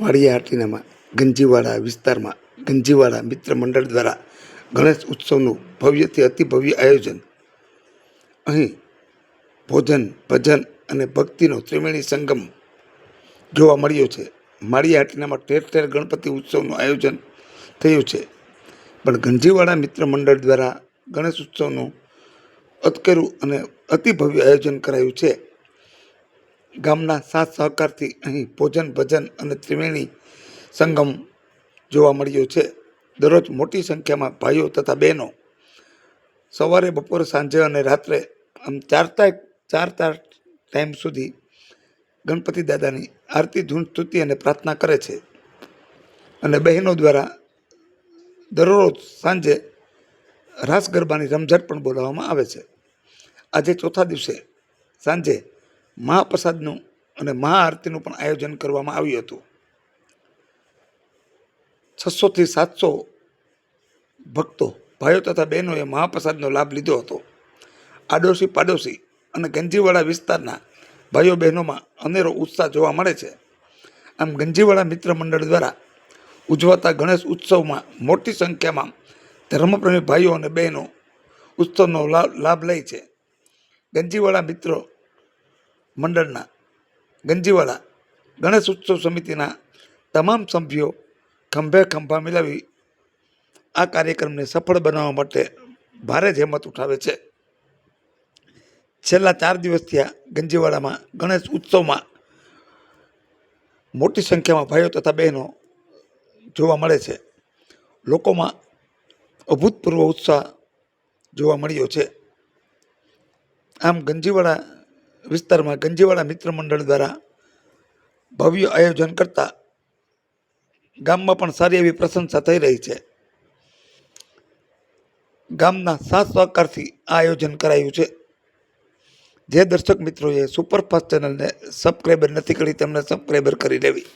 વાડિયા હાટીનામાં ગંજીવાડા વિસ્તારમાં, ગંજીવાડા મિત્ર મંડળ દ્વારા ગણેશ ઉત્સવનું ભવ્યથી અતિ ભવ્ય આયોજન. અહીં ભોજન, ભજન અને ભક્તિનો ત્રિવેણી સંગમ જોવા મળ્યો છે. માળીયા હાટીનામાં ઠેર ઠેર ગણપતિ ઉત્સવનું આયોજન થયું છે. પણ ગંજીવાડા મિત્ર મંડળ દ્વારા ગણેશ ઉત્સવનું અતકેરું અને અતિ ભવ્ય આયોજન કરાયું છે. ગામના સાથ સહકારથી અહીં ભોજન, ભજન અને ત્રિવેણી સંગમ જોવા મળ્યો છે. દરરોજ મોટી સંખ્યામાં ભાઈઓ તથા બહેનો સવારે, બપોરે, સાંજે અને રાત્રે આમ ચાર તા, ચાર ચાર ટાઈમ સુધી ગણપતિ દાદાની આરતી, ધૂન, સ્તુતિ અને પ્રાર્થના કરે છે. અને બહેનો દ્વારા દરરોજ સાંજે રાસ ગરબાની રમઝટ પણ બોલાવવામાં આવે છે. આજે ચોથા દિવસે સાંજે મહાપ્રસાદનું અને મહાઆરતીનું પણ આયોજન કરવામાં આવ્યું હતું. છસોથી સાતસો ભક્તો, ભાઈઓ તથા બહેનોએ મહાપ્રસાદનો લાભ લીધો હતો. આડોશી પાડોશી અને ગંજીવાડા વિસ્તારના ભાઈઓ બહેનોમાં અનેરો ઉત્સાહ જોવા મળે છે. આમ ગંજીવાડા મિત્ર મંડળ દ્વારા ઉજવાતા ગણેશ ઉત્સવમાં મોટી સંખ્યામાં ધર્મપ્રેમી ભાઈઓ અને બહેનો ઉત્સવનો લાભ લાભ લે છે. ગંજીવાડા મિત્રો મંડળના ગંજીવાડા ગણેશ ઉત્સવ સમિતિના તમામ સભ્યો ખંભે ખંભા મિલાવી આ કાર્યક્રમને સફળ બનાવવા માટે ભારે જહેમત ઉઠાવે છે. છેલ્લા ચાર દિવસથી આ ગંજીવાડામાં ગણેશ ઉત્સવમાં મોટી સંખ્યામાં ભાઈઓ તથા બહેનો જોવા મળે છે. લોકોમાં અભૂતપૂર્વ ઉત્સાહ જોવા મળ્યો છે. આમ ગંજીવાડા વિસ્તારમાં ગંજીવાડા મિત્ર મંડળ દ્વારા ભવ્ય આયોજન કરતા ગામમાં પણ સારી એવી પ્રશંસા થઈ રહી છે. ગામના સાત સહકારથી આ આયોજન કરાયું છે. જે દર્શક મિત્રોએ સુપરફાસ્ટ ચેનલને સબસ્ક્રાઈબર નથી કરી તેમને સબસ્ક્રાઈબર કરી લેવી.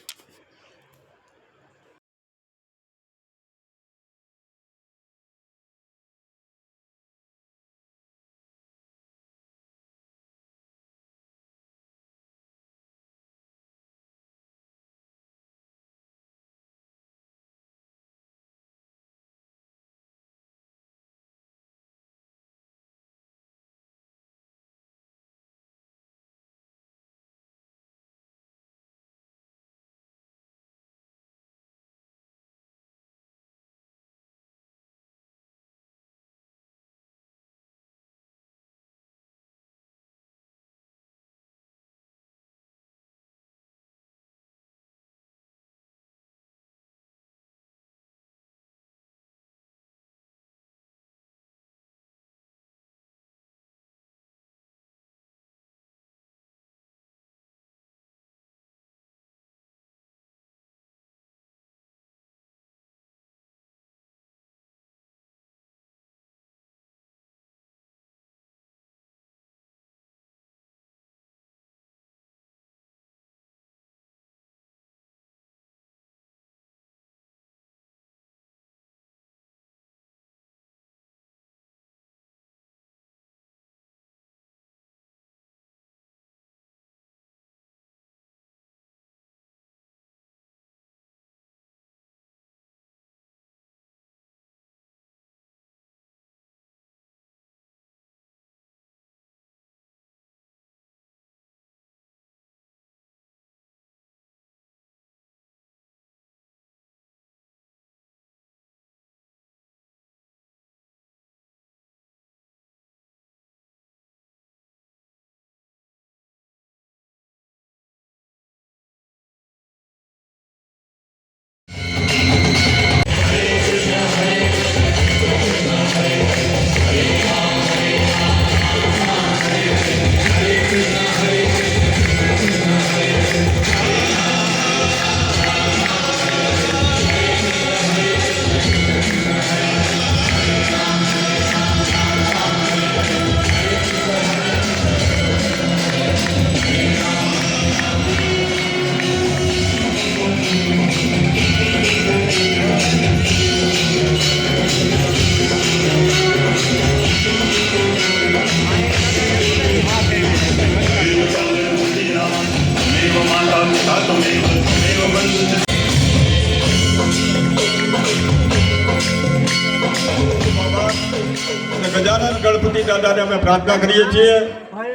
અને ગજાનન ગણપતિ દાદાને અમે પ્રાર્થના કરીએ છીએ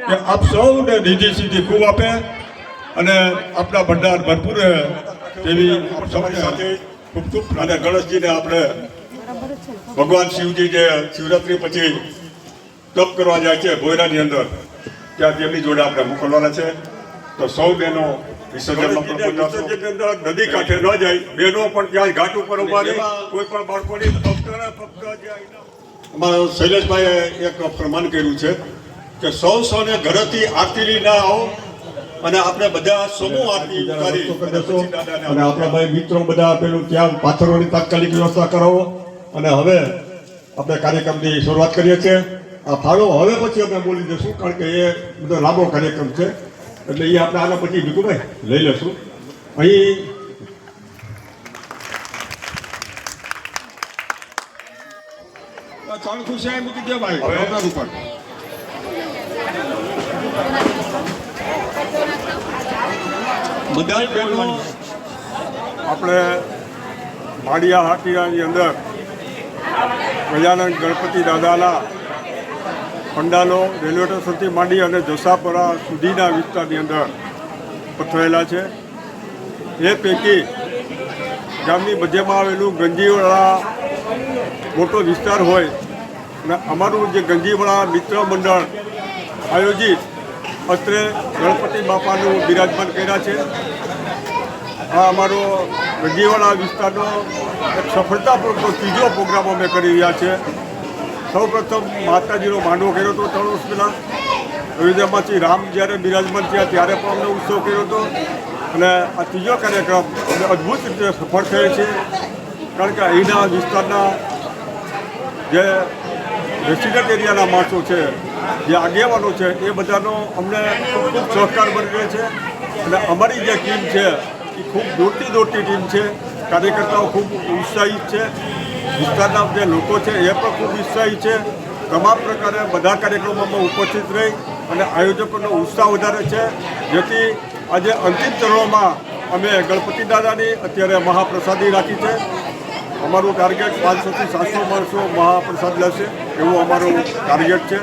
કે આપ સૌને રીધી સીધી ખૂબ આપે અને આપણા ભંડાર ભરપૂર રહે તેવી સૌની સાથે ખૂબ ખૂબ અને ગણેશજીને આપણે ભગવાન શિવજી જે શિવરાત્રી પછી તપ કરવા જાય છે ભોયરાની અંદર, ત્યાં તેમની જોડે આપણે મોકલવાના છે તો સૌ બહેનો. નદી કાંઠે ન જાય બહેનો પણ ત્યાં ઘાટ ઉપર ઊભા રહી કોઈ પણ બાળકોની અમારા શૈલેષભાઈએ એક પ્રમાણ કર્યું છે કે સૌ સૌને ઘરેથી આરતી લઈને આવો અને આપણે બધા સમૂહ આરતી કરી અને આપણા ભાઈ મિત્રો બધા પેલું ત્યાં પાથરોની તાત્કાલિક વ્યવસ્થા કરાવો. અને હવે આપણે કાર્યક્રમની શરૂઆત કરીએ છીએ. આ ફાળો હવે પછી અમે બોલી દઈશું કારણ કે એ બધો લાંબો કાર્યક્રમ છે. એટલે એ આપણે આના પછી ભીખુભાઈ લઈ લેશું. અહીં ચાલુ ખુશી મૂકી દે ભાઈ. ઉપર. બધાય બહેનો આપણે માળિયા હાટીયાની અંદર ગજાનંદ ગણપતિ દાદાના પંડાલો, રેલવે સ્ટેશનથી માંડી અને જસાપરા સુધીના વિસ્તારની અંદર પથરાયેલા છે. એ પૈકી ગામની મધ્યમાં આવેલું ગંજીવાળા મોટો વિસ્તાર હોય અને અમારું જે ગંજીવાળા મિત્ર મંડળ આયોજિત અત્રે ગણપતિ બાપાનું બિરાજમાન કર્યા છે. આ અમારો ગંજીવાળા વિસ્તારનો એક સફળતાપૂર્વક ત્રીજો પ્રોગ્રામ અમે કરી રહ્યા છે. સૌપ્રથમ માતાજીનો માંડવો કર્યો હતો ત્રણ વર્ષ પહેલાં. અયોધ્યામાંથી રામ જ્યારે બિરાજમાન થયા ત્યારે પણ અમને ઉત્સવ કર્યો હતો. અને આ ત્રીજો કાર્યક્રમ અમને અદ્ભુત રીતે સફળ થયો છે. કારણ કે અહીંના વિસ્તારના જે રેસિડેન્ટ એરિયાના માણસો છે, જે આગેવાનો છે, એ બધાનો અમને ખૂબ સહકાર મળી રહ્યો છે. અને અમારી જે ટીમ છે, એ ખૂબ દોડતી દોડતી ટીમ છે. કાર્યકર્તાઓ ખૂબ ઉત્સાહિત છે. વિસ્તારના જે લોકો છે એ પણ ખૂબ ઉત્સાહી છે. તમામ પ્રકારે બધા કાર્યક્રમોમાં ઉપસ્થિત રહી અને આયોજકોનો ઉત્સાહ વધારે છે. જેથી આજે અંતિમ ચરણોમાં અમે ગણપતિ દાદાની અત્યારે મહાપ્રસાદી રાખી છે. અમારું ટાર્ગેટ પાંચસોથી સાતસો માણસો મહાપ્રસાદ લેશે એવું અમારું ટાર્ગેટ છે.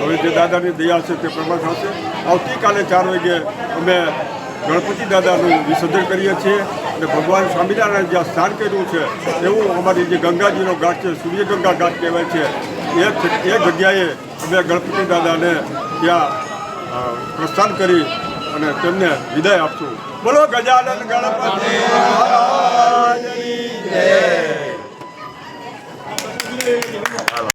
હવે જે દાદાની દયા છે તે પ્રમાણ થશે. આવતીકાલે ચાર વાગે અમે ગણપતિ દાદાનું વિસર્જન કરીએ છીએ. અને ભગવાન સ્વામિનારાયણ જ્યાં સ્નાન કર્યું છે, એવું અમારી જે ગંગાજીનો ઘાટ છે, સૂર્યગંગા ઘાટ કહેવાય છે, એ એ જગ્યાએ અમે ગણપતિ દાદાને ત્યાં પ્રસ્થાન કરી અને તેમને વિદાય આપશું. બોલો ગજાનન ગણપતિ